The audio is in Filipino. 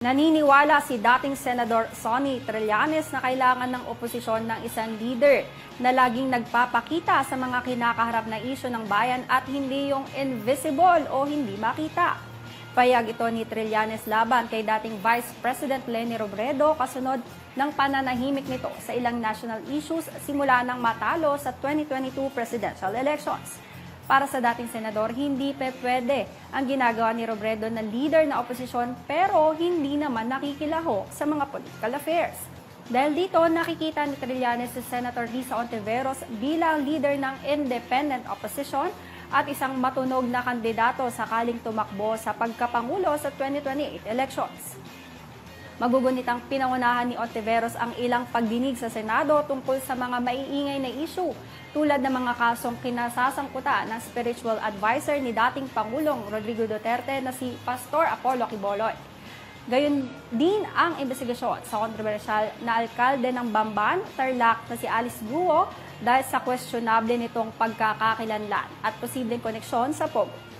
Naniniwala si dating Senador Sonny Trillanes na kailangan ng oposisyon ng isang leader na laging nagpapakita sa mga kinakaharap na isyo ng bayan at hindi yung invisible o hindi makita. Payag ito ni Trillanes laban kay dating Vice President Leni Robredo kasunod ng pananahimik nito sa ilang national issues simula nang matalo sa 2022 presidential elections. Para sa dating senador, hindi pe pwede ang ginagawa ni Robredo na leader na oposisyon pero hindi naman nakikilahok sa mga political affairs. Dahil dito, nakikita ni Trillanes si Senator Risa Ontiveros bilang leader ng independent opposition at isang matunog na kandidato sakaling tumakbo sa pagkapangulo sa 2028 elections. Magugunitang pinangunahan ni Ontiveros ang ilang pagdinig sa Senado tungkol sa mga maiingay na issue tulad ng mga kasong kinasasangkutan ng spiritual advisor ni dating Pangulong Rodrigo Duterte na si Pastor Apollo Quiboloy. Gayon din ang investigasyon sa kontrobersyal na alkalde ng Bamban, Tarlac na si Alice Guo dahil sa questionable nitong pagkakakilanlan at posibleng koneksyon sa POGO.